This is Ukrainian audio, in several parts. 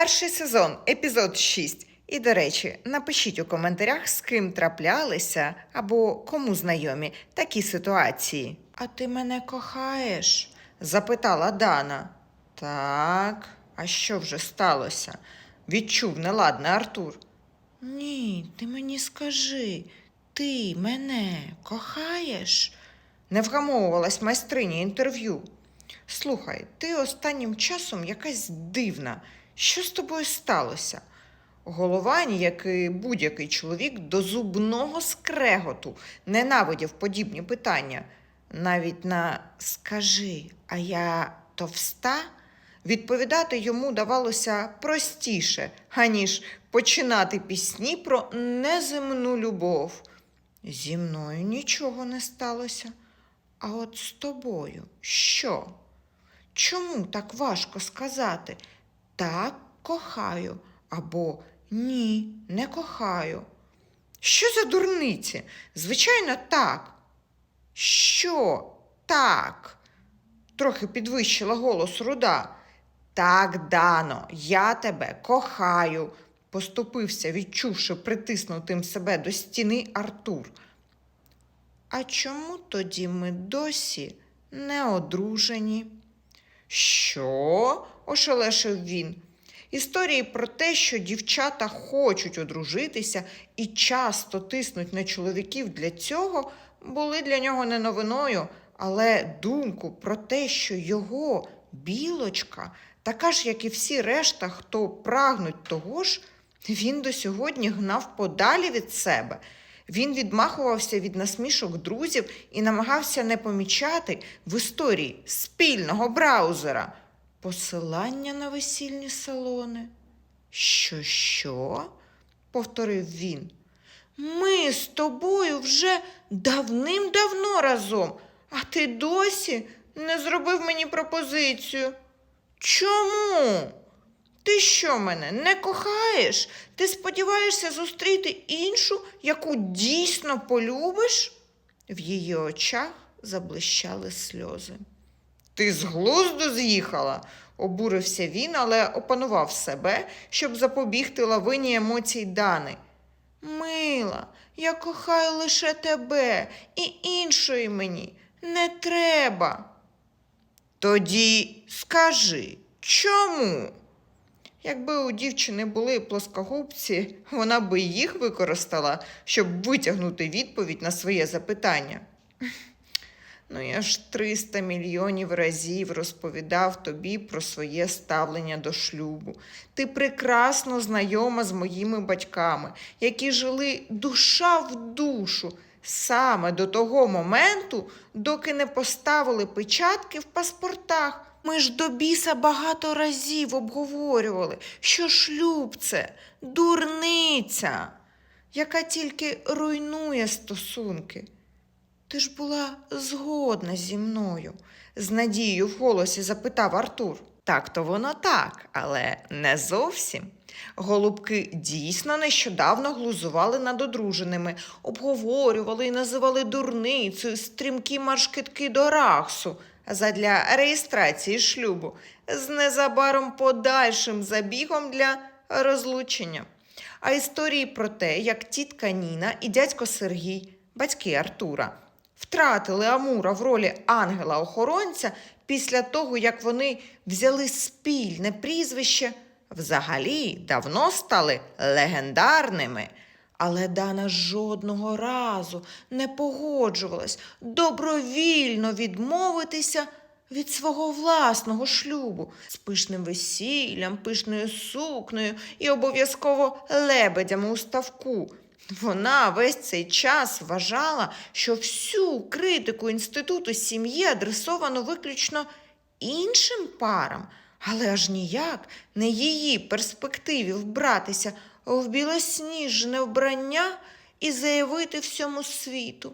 Перший сезон, епізод 6. І, до речі, напишіть у коментарях, з ким траплялися або кому знайомі такі ситуації. А ти мене кохаєш? запитала Дана. Так, а що вже сталося? Відчув неладне Артур. Ні, ти мені скажи, ти мене кохаєш? Не вгамовувалась майстриня інтерв'ю. Слухай, ти останнім часом якась дивна. Що з тобою сталося? Головані, як і будь-який чоловік, до зубного скреготу ненавидів подібні питання. Навіть на скажи, а я товста? Відповідати йому давалося простіше, аніж починати пісні про неземну любов. Зі мною нічого не сталося. А от з тобою що? Чому так важко сказати так кохаю або ні, не кохаю? Що за дурниці? Звичайно, так. Що так? трохи підвищила голос руда. Так, Дано, я тебе кохаю, поступився, відчувши притиснутим себе до стіни Артур. А чому тоді ми досі не одружені? Що? ошелешив він. Історії про те, що дівчата хочуть одружитися і часто тиснуть на чоловіків для цього, були для нього не новиною, але думку про те, що його білочка, така ж, як і всі решта, хто прагнуть того ж, він до сьогодні гнав подалі від себе. Він відмахувався від насмішок друзів і намагався не помічати в історії спільного браузера посилання на весільні салони. Що, що? повторив він. Ми з тобою вже давним-давно разом, а ти досі не зробив мені пропозицію. Чому? Ти що мене не кохаєш? Ти сподіваєшся зустріти іншу, яку дійсно полюбиш? В її очах заблищали сльози. Ти з глузду з'їхала, обурився він, але опанував себе, щоб запобігти лавині емоцій Дани. Мила, я кохаю лише тебе і іншої мені не треба. Тоді скажи, чому? Якби у дівчини були плоскогубці, вона би їх використала, щоб витягнути відповідь на своє запитання. Ну, я ж 300 мільйонів разів розповідав тобі про своє ставлення до шлюбу. Ти прекрасно знайома з моїми батьками, які жили душа в душу саме до того моменту, доки не поставили печатки в паспортах. Ми ж до біса багато разів обговорювали, що шлюб це дурниця, яка тільки руйнує стосунки. Ти ж була згодна зі мною, з надією в голосі запитав Артур. Так то воно так, але не зовсім. Голубки дійсно нещодавно глузували над одруженими, обговорювали і називали дурницею стрімкі маршкитки до рахсу задля реєстрації шлюбу з незабаром подальшим забігом для розлучення. А історії про те, як тітка Ніна і дядько Сергій, батьки Артура, втратили Амура в ролі ангела-охоронця після того, як вони взяли спільне прізвище, взагалі давно стали легендарними. Але Дана жодного разу не погоджувалась добровільно відмовитися від свого власного шлюбу з пишним весіллям, пишною сукнею і обов'язково лебедями у ставку. Вона весь цей час вважала, що всю критику інституту сім'ї адресовано виключно іншим парам, але аж ніяк не її перспективі вбратися в білосніжне вбрання і заявити всьому світу.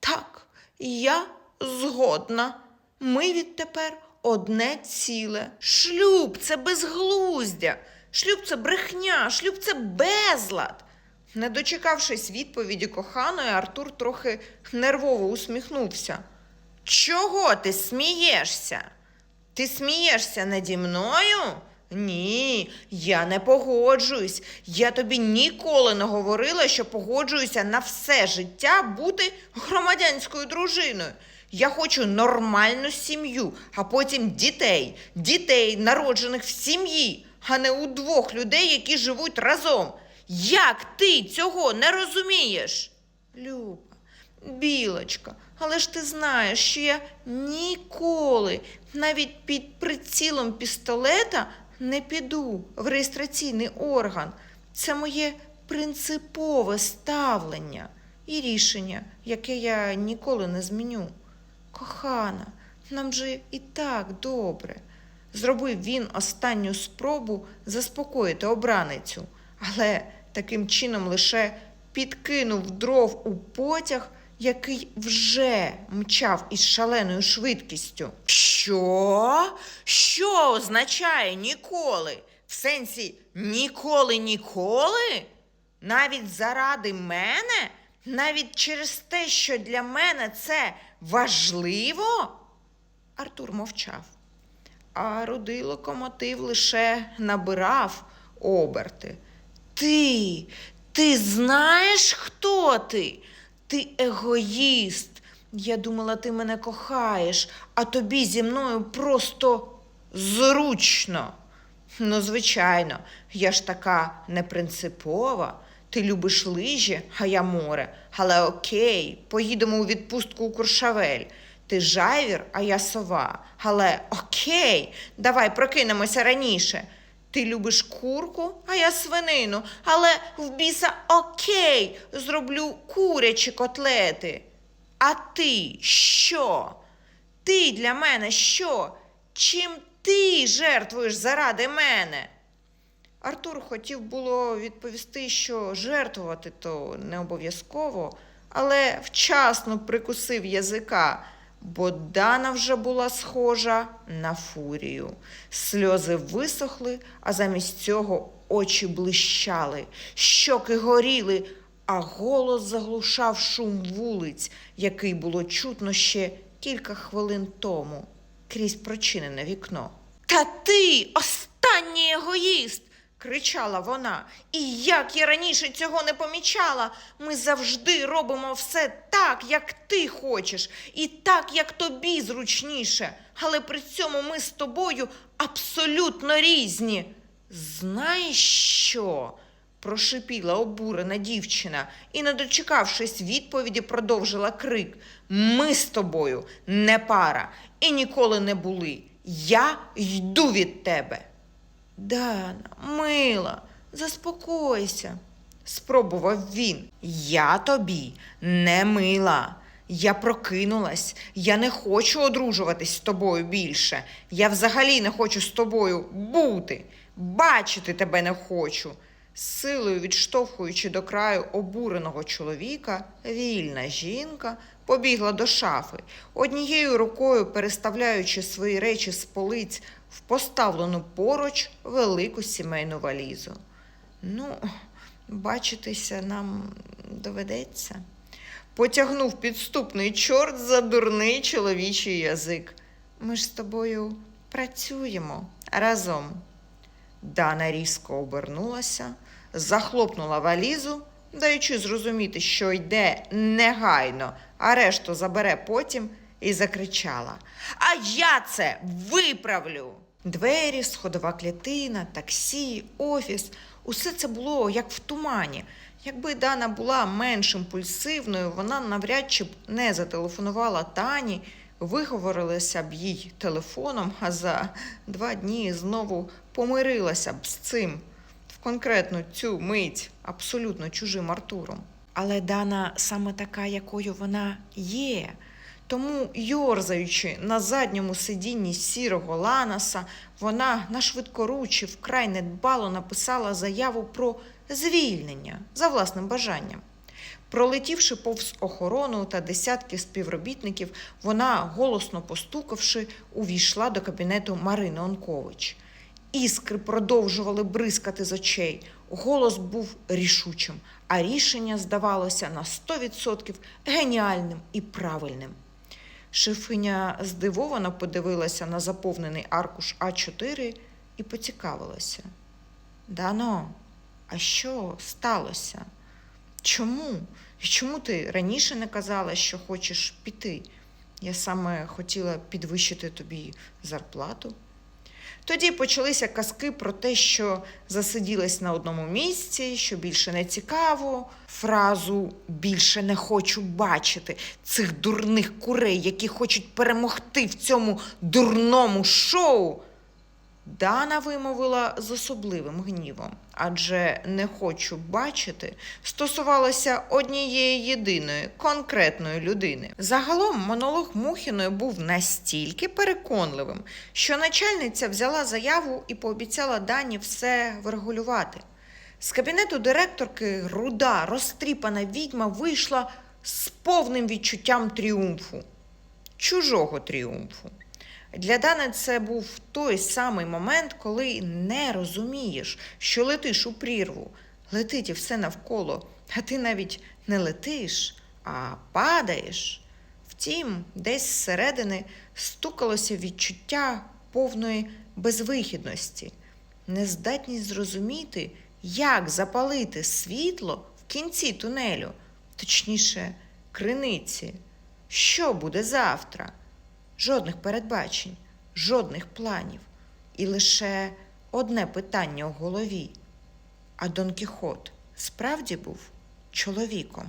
Так, я згодна. Ми відтепер одне ціле. Шлюб це безглуздя, шлюб це брехня, шлюб це безлад. Не дочекавшись відповіді коханої, Артур трохи нервово усміхнувся. Чого ти смієшся? Ти смієшся наді мною? Ні, я не погоджуюсь. Я тобі ніколи не говорила, що погоджуюся на все життя бути громадянською дружиною. Я хочу нормальну сім'ю, а потім дітей, дітей, народжених в сім'ї, а не у двох людей, які живуть разом. Як ти цього не розумієш? Люба, білочка, але ж ти знаєш, що я ніколи, навіть під прицілом пістолета, не піду в реєстраційний орган. Це моє принципове ставлення і рішення, яке я ніколи не зміню. Кохана, нам же і так добре. Зробив він останню спробу заспокоїти обраницю, але таким чином лише підкинув дров у потяг, який вже мчав із шаленою швидкістю. Що? Що означає ніколи? В сенсі ніколи ніколи? Навіть заради мене? Навіть через те, що для мене це важливо? Артур мовчав, а рудий локомотив лише набирав оберти. Ти, ти знаєш, хто ти? Ти егоїст. Я думала, ти мене кохаєш, а тобі зі мною просто зручно. Ну, звичайно, я ж така непринципова. Ти любиш лижі, а я море. Але окей, поїдемо у відпустку у Куршавель. Ти жайвір, а я сова. Але окей, давай прокинемося раніше. Ти любиш курку, а я свинину. Але в біса окей, зроблю курячі котлети. А ти що? Ти для мене що? Чим ти жертвуєш заради мене? Артур хотів було відповісти, що жертвувати то не обов'язково, але вчасно прикусив язика, бо Дана вже була схожа на фурію. Сльози висохли, а замість цього очі блищали, щоки горіли, а голос заглушав шум вулиць, який було чутно ще кілька хвилин тому крізь прочинене вікно. Та ти останній егоїст! Кричала вона. І як я раніше цього не помічала, ми завжди робимо все так, як ти хочеш, і так, як тобі зручніше. Але при цьому ми з тобою абсолютно різні. Знаєш що? прошипіла обурена дівчина і, не дочекавшись відповіді, продовжила крик. Ми з тобою не пара і ніколи не були. Я йду від тебе. Дана, мила, заспокойся, спробував він. Я тобі не мила. Я прокинулась, я не хочу одружуватись з тобою більше. Я взагалі не хочу з тобою бути, бачити тебе не хочу. Силою відштовхуючи до краю обуреного чоловіка, вільна жінка побігла до шафи, однією рукою переставляючи свої речі з полиць в поставлену поруч велику сімейну валізу. Ну, бачитися нам доведеться. Потягнув підступний чорт за дурний чоловічий язик. Ми ж з тобою працюємо разом. Дана різко обернулася, захлопнула валізу, даючи зрозуміти, що йде негайно, а решту забере потім, і закричала: А я це виправлю! Двері, сходова клітина, таксі, офіс усе це було як в тумані. Якби Дана була менш імпульсивною, вона навряд чи б не зателефонувала Тані, виговорилася б їй телефоном, а за два дні знову помирилася б з цим в конкретну цю мить абсолютно чужим Артуром. Але Дана саме така, якою вона є. Тому, йорзаючи на задньому сидінні сірого ланаса, вона на швидкоручі вкрай недбало написала заяву про звільнення за власним бажанням. Пролетівши повз охорону та десятки співробітників, вона, голосно постукавши, увійшла до кабінету Марини Онкович. Іскри продовжували бризкати з очей. Голос був рішучим, а рішення здавалося на 100% геніальним і правильним. Шефиня здивовано подивилася на заповнений аркуш А4 і і поцікавилася. Дано, а що сталося? Чому? І чому ти раніше не казала, що хочеш піти? Я саме хотіла підвищити тобі зарплату. Тоді почалися казки про те, що засиділась на одному місці, що більше не цікаво. Фразу більше не хочу бачити цих дурних курей, які хочуть перемогти в цьому дурному шоу. Дана вимовила з особливим гнівом, адже не хочу бачити стосувалося однієї єдиної конкретної людини. Загалом монолог Мухіної був настільки переконливим, що начальниця взяла заяву і пообіцяла Дані все врегулювати. З кабінету директорки руда, розтріпана відьма вийшла з повним відчуттям тріумфу, чужого тріумфу. Для Дани це був той самий момент, коли не розумієш, що летиш у прірву, летить і все навколо, а ти навіть не летиш, а падаєш. Втім, десь зсередини стукалося відчуття повної безвихідності, нездатність зрозуміти, як запалити світло в кінці тунелю, точніше, криниці. Що буде завтра? Жодних передбачень, жодних планів. І лише одне питання у голові. А Дон Кіхот справді був чоловіком.